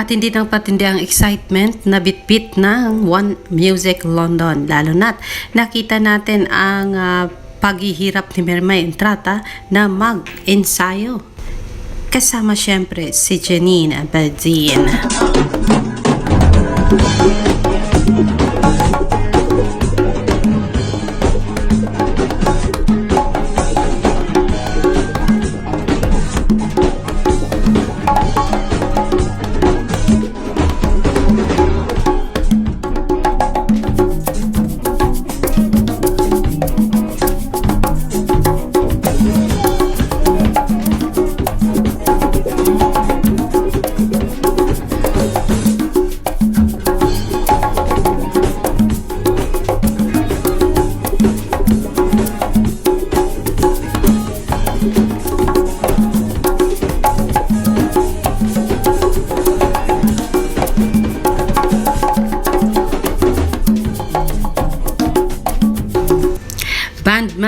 Patindi ng patindi ang excitement na bitbit ng One Music London. Lalo na't nakita natin ang ah, paghihirap ni Mermay Entrata na mag-ensayo. Kasama siyempre si Janine Abadin.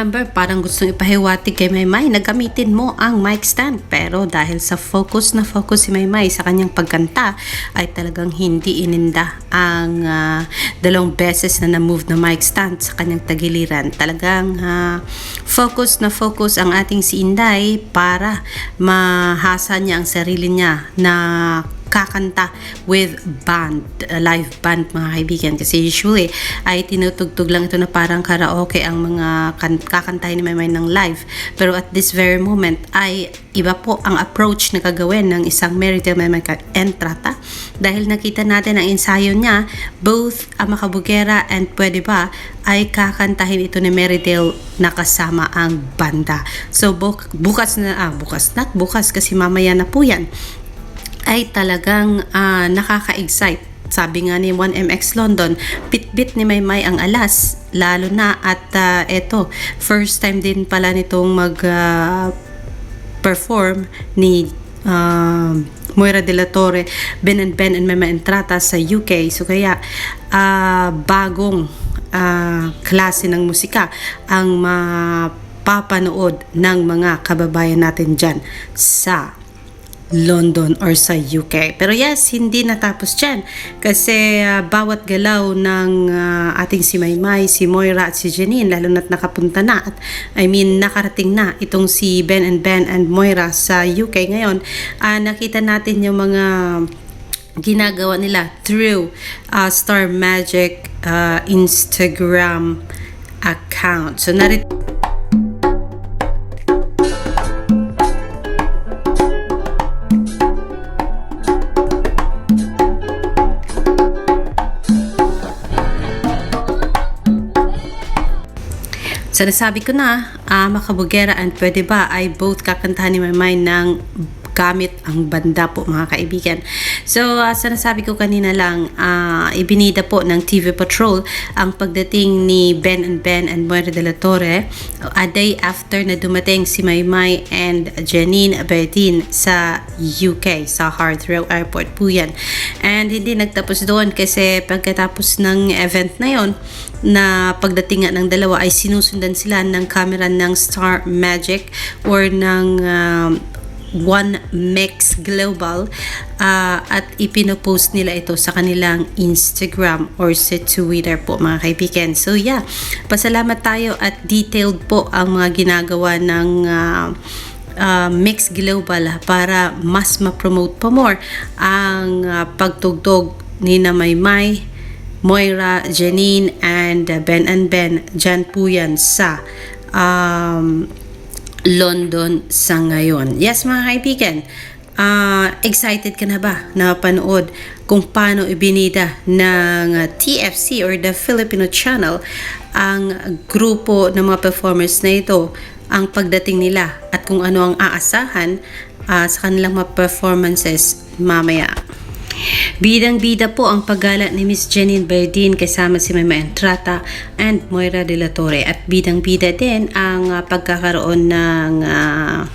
Band member parang gustong ipahiwati kay Maymay na gamitin mo ang mic stand. Pero dahil sa focus na focus si Maymay sa kanyang pagkanta ay talagang hindi ininda ang ah, dalawang beses na na-move na mic stand sa kanyang tagiliran. Talagang ah, focus na focus ang ating si Inday para mahasa niya ang sarili niya na kakanta with band, uh, live band mga kaibigan. Kasi usually ay tinutugtog lang ito na parang karaoke ang mga kan- kakantahin ni Maymay ng live. Pero at this very moment ay iba po ang approach na gagawin ng isang Meritel Maymay Entrata. Dahil nakita natin ang ensayo niya, both ang Makabugera and Pwede Ba ay kakantahin ito ni Meridel na kasama ang banda. So buk- bukas na, ah, bukas, not bukas kasi mamaya na po yan ay talagang ah, nakaka-excite. Sabi nga ni 1MX London, bit-bit ni Maymay ang alas, lalo na at ah, eto, first time din pala nitong mag ah, perform ni um, Moira De La Torre, Ben and Ben and Mema Entrata sa UK. So kaya ah, bagong ah, klase ng musika ang mapapanood ng mga kababayan natin dyan sa London or sa UK. Pero yes, hindi natapos dyan. Kasi ah, bawat galaw ng ah, ating si Maymay, si Moira at si Janine, lalo na't nakapunta na at I mean nakarating na itong si Ben and Ben and Moira sa UK ngayon, ah, nakita natin yung mga ginagawa nila through ah, Star Magic ah, Instagram account. So narit So nasabi ko na, ah, Makabugera and Pwede Ba ay both kakantahan ni Maymay ng gamit ang banda po mga kaibigan. So uh, sa nasabi ko kanina lang, ah, ibinida po ng TV Patrol ang pagdating ni Ben and Ben and Moira de la Torre a day after na dumating si Maymay and Janine Aberdeen sa UK, sa Heathrow Airport po yan. And hindi nagtapos doon kasi pagkatapos ng event na yon na pagdating ng dalawa ay sinusundan sila ng camera ng Star Magic or ng um, One Mix Global ah, at ipinopost nila ito sa kanilang Instagram or sa Twitter po mga kaibigan. So yeah, pasalamat tayo at detailed po ang mga ginagawa ng ah, ah, Mix Global para mas ma-promote pa more ang ah, pagtugtog ni na Maymay, Moira, Janine, and uh, Ben and Ben. Dyan po yan sa um, London sa ngayon. Yes mga kaibigan, ah, excited ka na ba na panood kung paano ibinida ng TFC or the Filipino Channel ang grupo ng mga performers na ito, ang pagdating nila at kung ano ang aasahan ah, sa kanilang mga performances mamaya. Bidang-bida po ang paggala ni Miss Janine Berdin kasama si Mama Entrata and Moira De La Torre. At bidang-bida din ang ah, pagkakaroon ng ah,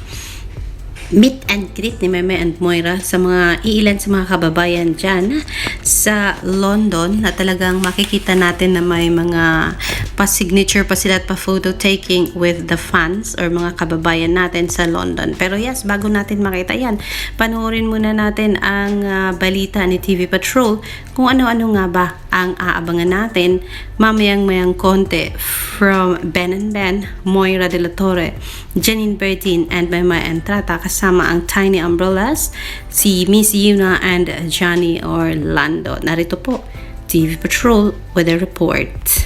meet and greet ni Meme and Moira sa mga iilan sa mga kababayan dyan sa London na talagang makikita natin na may mga pa-signature pa sila at pa-photo taking with the fans or mga kababayan natin sa London. Pero yes, bago natin makita yan, panoorin muna natin ang ah, balita ni TV Patrol kung ano-ano nga ba ang aabangan natin mamayang-mayang konti from Ben and Ben, Moira de la Torre, Janine Bertin, and Maymay Entrata kasama ang Tiny Umbrellas, si Miss Yuna and Johnny Orlando. Narito po, TV Patrol a report.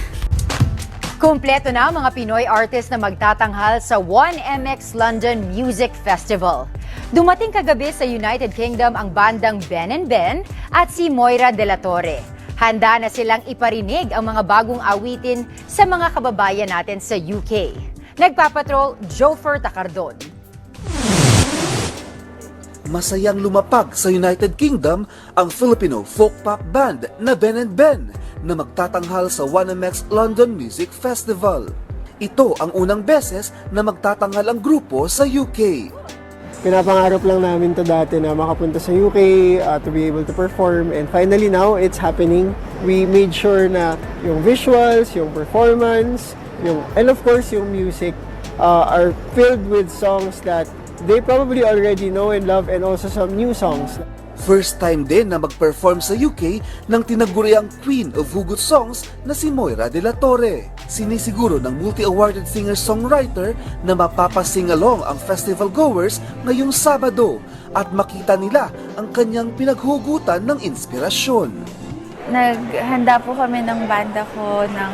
Kumpleto na ang mga Pinoy artist na magtatanghal sa 1MX London Music Festival. Dumating kagabi sa United Kingdom ang bandang Ben and Ben at si Moira de la Torre. Handa na silang iparinig ang mga bagong awitin sa mga kababayan natin sa UK. Nagpapatrol, Jofer Takardon. Masayang lumapag sa United Kingdom ang Filipino folk pop band na Ben and Ben na magtatanghal sa 1MX London Music Festival. Ito ang unang beses na magtatanghal ang grupo sa UK. Pinapangarap lang namin to dati na makapunta sa UK, uh, to be able to perform. And finally now, it's happening. We made sure na yung visuals, yung performance, yung, and of course, yung music uh, are filled with songs that they probably already know and love and also some new songs. First time din na mag-perform sa UK ng tinaguriang Queen of Hugot Songs na si Moira de la Torre. Sinisiguro ng multi-awarded singer-songwriter na mapapasing-along ang festival goers ngayong Sabado at makita nila ang kanyang pinaghugutan ng inspirasyon. naghanda po kami ng banda ko ng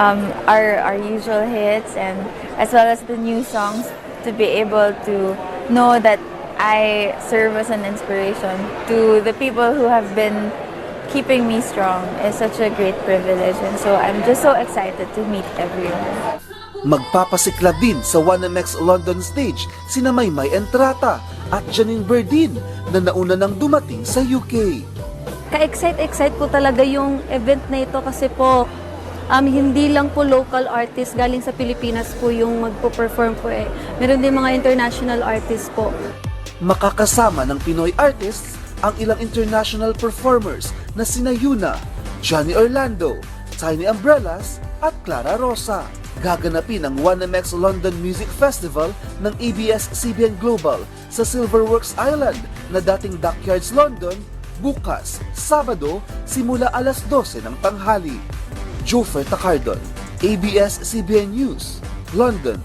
um, our, our usual hits and as well as the new songs to be able to know that I serve as an inspiration to the people who have been keeping me strong is such a great privilege and so I'm just so excited to meet everyone. Magpapasikla din sa 1MX London stage sina Maymay Entrata at Janine Berdin na nauna nang dumating sa UK. ka-excite-excite po talaga yung event na ito kasi po um, hindi lang po local artists galing sa Pilipinas po yung magpo-perform po eh. Meron din mga international artists po. Makakasama ng Pinoy artists ang ilang international performers na sina Yuna, Johnny Orlando, Tiny Umbrellas at Clara Rosa. Gaganapin ang 1MX London Music Festival ng ABS-CBN Global sa Silverworks Island na dating Dockyards London bukas, Sabado, simula alas 12 ng tanghali. Jofer Takardon, ABS-CBN News, London.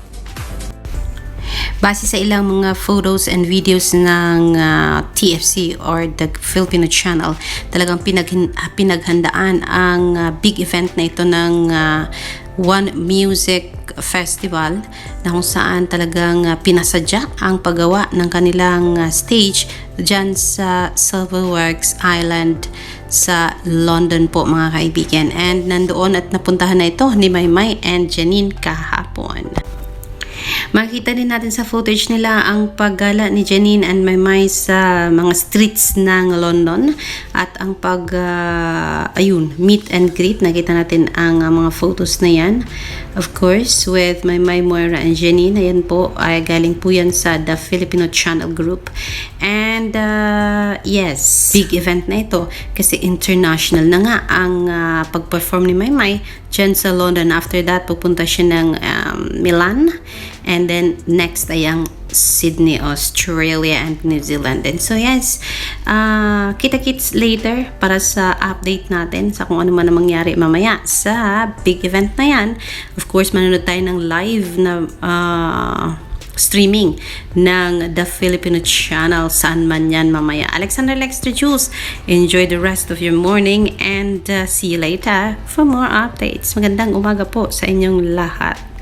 Base sa ilang mga photos and videos ng ah, TFC or the Filipino Channel, talagang pinaghin- ah, pinaghandaan ang ah, big event na ito ng ah, One Music Festival na kung saan talagang ah, pinasadya ang paggawa ng kanilang ah, stage dyan sa Silverworks Island sa London po mga kaibigan. And nandoon at napuntahan na ito ni Maymay and Janine kahapon. Makita din natin sa footage nila ang paggala ni Janine and Maymay sa mga streets ng London at ang pag ah, ayun, meet and greet. Nakita natin ang ah, mga photos na yan. Of course, with Maymay, Moira and Janine. Ayan po, ay galing po yan sa The Filipino Channel Group. And ah, yes, big event na ito kasi international na nga ang ah, pag-perform ni Maymay dyan sa London. After that, pupunta siya ng um, Milan. And then, next ay ang Sydney, Australia, and New Zealand. And so, yes, uh, kita-kits later para sa update natin sa kung ano man ang mangyari mamaya sa big event na yan. Of course, manonood tayo ng live na uh, streaming ng The Filipino Channel saan man yan mamaya. Alexander Lexter Jules, enjoy the rest of your morning and uh, see you later for more updates. Magandang umaga po sa inyong lahat.